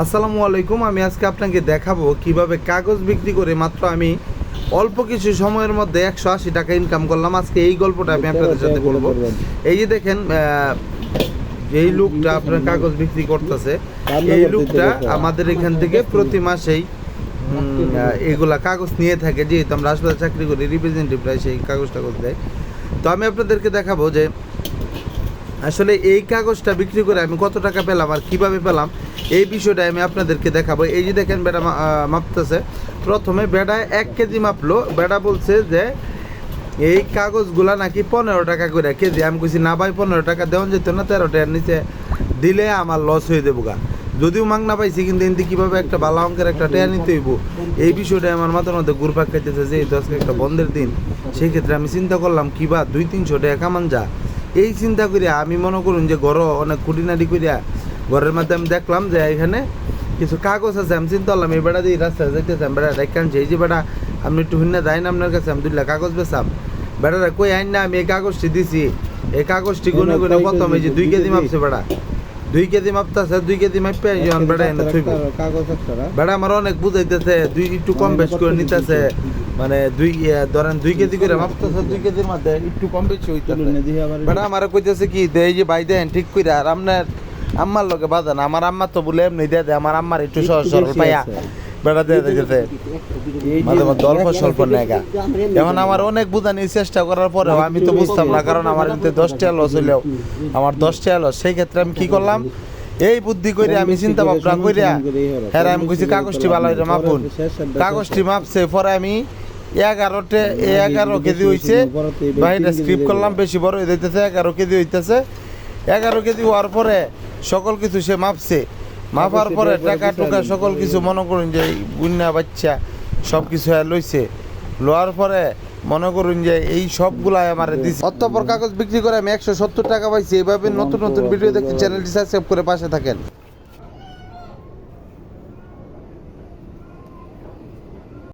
আসসালামু আলাইকুম আমি আজকে আপনাকে দেখাবো কীভাবে কাগজ বিক্রি করে মাত্র আমি অল্প কিছু সময়ের মধ্যে একশো আশি টাকা ইনকাম করলাম। আজকে এই গল্পটা আমি আপনাদের সাথে বলব। এই যে দেখেন এই লোকটা আপনার কাগজ বিক্রি করতেছে এই লোকটা আমাদের এখান থেকে প্রতি মাসেই এগুলা কাগজ নিয়ে থাকে যেহেতু আমরা হাসপাতালে চাকরি করি রিপ্রেজেন্টেটিভরা সেই কাগজ টাগজ দেয়। তো আমি আপনাদেরকে দেখাবো যে আসলে এই কাগজটা বিক্রি করে আমি কত টাকা পেলাম আর কীভাবে পেলাম, এই বিষয়টা আমি আপনাদেরকে দেখাবো। এই যে দেখেন বেড়া মাপতেছে। প্রথমে বেড়া এক কেজি মাপলো। বেড়া বলছে যে, এই কাগজগুলা নাকি পনেরো টাকা করে কেজি। আমি কইছি, না ভাই, পনেরো টাকা দেওয়া যেত না, তেরো টাকার নিচে দিলে আমার লস হয়ে দেবো গা। যদিও মাংনা পাইছি, কিন্তু এনতে কীভাবে একটা ভালো অঙ্কের একটা টেয়া নিতে হইব? এই বিষয়টা আমার মাথার মধ্যে ঘুরপাক খাইতেছে যে যেহেতু আজকে একটা বন্ধের দিন সেই ক্ষেত্রে আমি চিন্তা করলাম, কি বা দুই তিনশো টাকা কামান যা। এই চিন্তা করিয়া আমি মনে করুন যে ঘর অনেক খুঁটিনাটি করিয়া ঘরের মধ্যে আমি দেখলাম যে এখানে কিছু কাগজ আছে আমি চিন্তা করলাম এই বেড়া দিয়ে রাস্তায় যাইতেছে আমি বেড়া রেখান এই যে বেড়া আপনি একটু হুন্না দেয় না আপনার কাছে আমি দুইলা কাগজ বেচাম। বেড়ারা কই আইন না আমি এই কাগজটি দিছি। এই কাগজটি গুনে গুনে কত এই যে দুই কেজি মাপছে বেড়া। দুই কেজি মাপতাছে দুই কেজি মাপে বেড়া এনে থইব। বেড়া আমার অনেক বুঝাইতেছে দুই একটু কম বেশ করে নিতেছে। মানে দুই ধরেন দুই কেজি করে মাপতেছে দুই কেজির মধ্যে একটু কম বেশি হইতেছে। বেটা আমার কইতেছে কি দে এই যে ভাই দেন ঠিক কইরা আর আপনার আম্মার লগে বাজান আমার আম্মা তো বলে এমনি দিয়ে দেয় আমার আম্মার একটু সহজ সরল পাইয়া বেটা দিয়ে দিতেছে। মাঝে মধ্যে অল্প স্বল্প নেগা আমার অনেক বুঝানির চেষ্টা করার পরেও আমি তো বুঝতাম না কারণ আমার এতে দশটা লস হইলেও আমার দশটা লস সেই ক্ষেত্রে আমি কি করলাম? এই বুদ্ধি করে আমি চিন্তা ভাবনা কইরা হ্যাঁ আমি কইছি কাগজটি ভালো মাপুন কাগজটি মাপছে পরে আমি এগারোটে এগারো কেজি হইছে। বাইরে স্ক্রিপ্ট করলাম, বেশি বড় হয়ে যাইতেছে, এগারো কেজি হইতেছে। এগারো কেজি হওয়ার পরে সকল কিছু সে মাপছে। মাপার পরে টাকা টুকা সকল কিছু মনে করুন যে এই বাচ্চা সব কিছু লইছে। লোয়ার পরে মনে করুন যে এই সবগুলাই আমার দিছে। অতপর কাগজ বিক্রি করে আমি একশো সত্তর টাকা পাইছি। এইভাবে নতুন নতুন ভিডিও দেখতে চ্যানেলটি সাবস্ক্রাইব করে পাশে থাকেন।